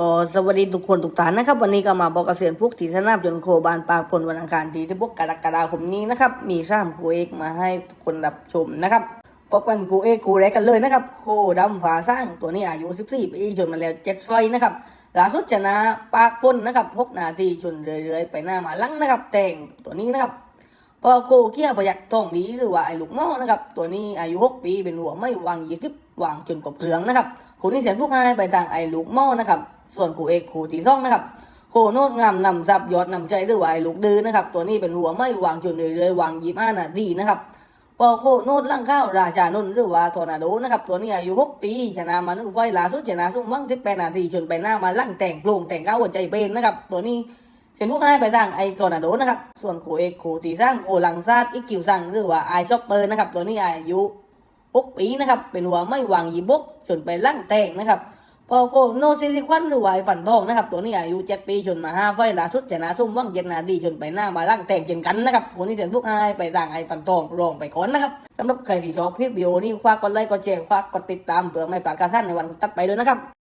ก็สวัสดีทุกคนทุกท่านนะครับ วันนี้ก็มาบอกเกษตรพวกที่สนามจนโคบานปากพลวันอังคารที่จะพวกกรกฎาคมนี้นะครับ มีสามคูเอกมาให้ทุกคนรับชมนะครับพบกันคูเอกคูแรกกันเลยนะครับ โคดำฝาสร้างตัวนี้อายุ 14 ปีชนมาแล้วเจ็ดไฟนะครับล่าสุดชนะปากพลนะครับหกนาทีชนเรื่อยๆ ไปหน้ามาลังนะครับ แต่งตัวนี้นะครับพอโคเกียประหยัดทองดีหรือว่าไอ้ลูกหม้อนะครับ ตัวนี้อายุ 6 ปีเป็นหัวไม่วาง 20 วางจนกบเครืองนะครับคู่นี้เสียนผู้ให้ไปทางไอ้ลูกหม้อนะครับ ส่วนคู่เอกคู่ที่สองนะครับโคโนดงามนำซับยอดนำใจหรือว่าไอ้ลูกดื้อนะครับ ตัวนี้เป็นหัวไม่วางจนเรื่อยวางยี่ห้านาทีนะครับพอโคโนดล่างข้าวราชานนท์หรือว่าทอร์นาโดนะครับตัวนี้อายุ6ปีชนะมาหนึ่งไฟล่าสุดชนะสุ่มวัง18นาทีจนไปหน้ามาลั่งแต่งโปร่งแต่งก้าวหัวใจเป็นนะครับ ตัวนี้เส้นพวกให้ไปทางไอทอร์นาโดนะครับส่วนโคเอกโคตีสร้างโคหลังซาดอีกกิวซังหรือว่าไอช็อปเปอร์นะครับตัวนี้อายุ6ปีนะครับเป็นหัวไม่วางยีบกจนไปลั่งแต่งนะครับ พอโคโนซิลิควันหรือวาไอฝันทองนะครับ ตัวนี้อายุ7ปีชนมา5ไฟล์ล่าสุดชนะสุ่มวังเจ็ดนาดีชนไปหน้ามาลั่งแต่งเจนกันนะครับคนนี้เส้นพวกให้ไปทางไอฝันทองรองไปก่อนนะครับสำหรับใครที่ชอบคลิปวิดีโอนี้ฝากกดไลค์กดแชร์ฝากกดติดตามเพื่อไม่พลาดการสั้นในวันตัดไปด้วยนะครับ